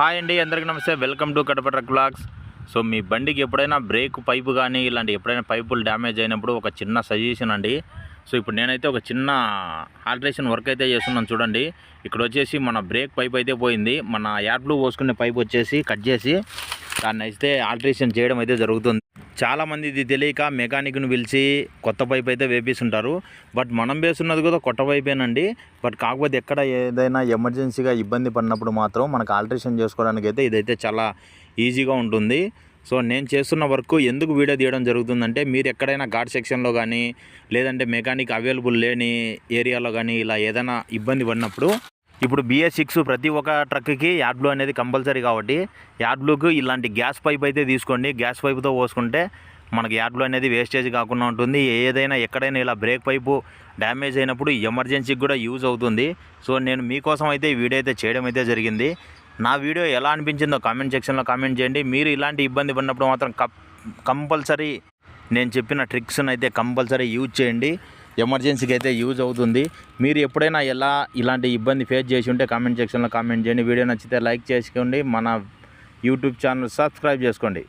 Hi అండి అందరికీ నమస్తే. Welcome to Kadapa truck blogs so మీ బండికి ఎప్పుడైనా బ్రేక్ పైపు కానీ ఇలాంటి ఎప్పుడైనా పైపులు డ్యామేజ్ అయినప్పుడు ఒక చిన్న సజెషన్ అండి. సో ఇప్పుడు నేనైతే ఒక చిన్న ఆల్ట్రేషన్ వర్క్ అయితే చేస్తున్నాను చూడండి. ఇక్కడ వచ్చేసి మన బ్రేక్ పైప్ అయితే పోయింది. మన యాప్లు పోసుకునే పైప్ వచ్చేసి కట్ చేసి దాన్ని అయితే ఆల్ట్రేషన్ చేయడం అయితే జరుగుతుంది. చాలామంది ఇది తెలియక మెకానిక్ను పిలిచి కొత్త పైప్ అయితే వేపిస్తుంటారు. బట్ మనం వేస్తున్నది కూడా కొత్త పైపేనండి. బట్ కాకపోతే ఎక్కడ ఏదైనా ఎమర్జెన్సీగా ఇబ్బంది పడినప్పుడు మాత్రం మనకు ఆల్టరేషన్ చేసుకోవడానికి అయితే ఇదైతే చాలా ఈజీగా ఉంటుంది. సో నేను చేస్తున్న వర్క్ ఎందుకు వీడియో తీయడం జరుగుతుందంటే మీరు ఎక్కడైనా ఘాట్ సెక్షన్లో కానీ లేదంటే మెకానిక్ అవైలబుల్ లేని ఏరియాలో కానీ ఇలా ఏదైనా ఇబ్బంది పడినప్పుడు ఇప్పుడు బిఎస్ సిక్స్ ప్రతి ఒక్క ట్రక్కి యాడ్ బ్లూ అనేది కంపల్సరీ కాబట్టి యాడ్ బ్లూకు ఇలాంటి గ్యాస్ పైప్ అయితే తీసుకోండి. గ్యాస్ పైపుతో పోసుకుంటే మనకి యాడ్ బ్లూ అనేది వేస్టేజ్ కాకుండా ఉంటుంది. ఏదైనా ఎక్కడైనా ఇలా బ్రేక్ పైపు డ్యామేజ్ అయినప్పుడు ఎమర్జెన్సీకి కూడా యూజ్ అవుతుంది. సో నేను మీకోసం అయితే ఈ వీడియో అయితే చేయడం అయితే జరిగింది. నా వీడియో ఎలా అనిపించిందో కామెంట్ సెక్షన్లో కామెంట్ చేయండి. మీరు ఇలాంటి ఇబ్బంది పడినప్పుడు మాత్రం కంపల్సరీ నేను చెప్పిన ట్రిక్స్ని అయితే కంపల్సరీ యూజ్ చేయండి. ఎమర్జెన్సీకి అయితే యూజ్ అవుతుంది. మీరు ఎప్పుడైనా ఎలా ఇలాంటి ఇబ్బంది ఫేస్ చేసి ఉంటే కామెంట్ సెక్షన్లో కామెంట్ చేయండి. వీడియో నచ్చితే లైక్ చేసుకోండి. మన యూట్యూబ్ ఛానల్ సబ్స్క్రైబ్ చేసుకోండి.